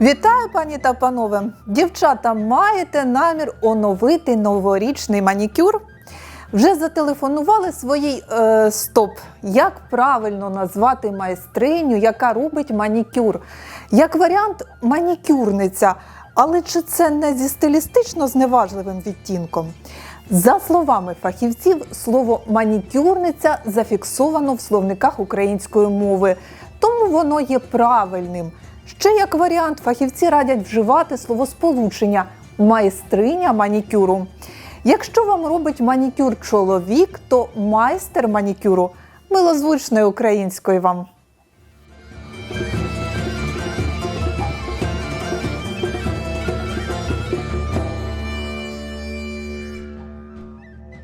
Вітаю, пані та панове! Дівчата, маєте намір оновити новорічний манікюр? Вже зателефонували своїй е, стоп. Як правильно назвати майстриню, яка робить манікюр? Як варіант, манікюрниця. Але чи це не зі стилістично зневажливим відтінком? За словами фахівців, слово манікюрниця зафіксовано в словниках української мови, тому воно є правильним. Ще як варіант, фахівці радять вживати словосполучення майстриня манікюру. Якщо вам робить манікюр чоловік, то майстер манікюру милозвучної української вам.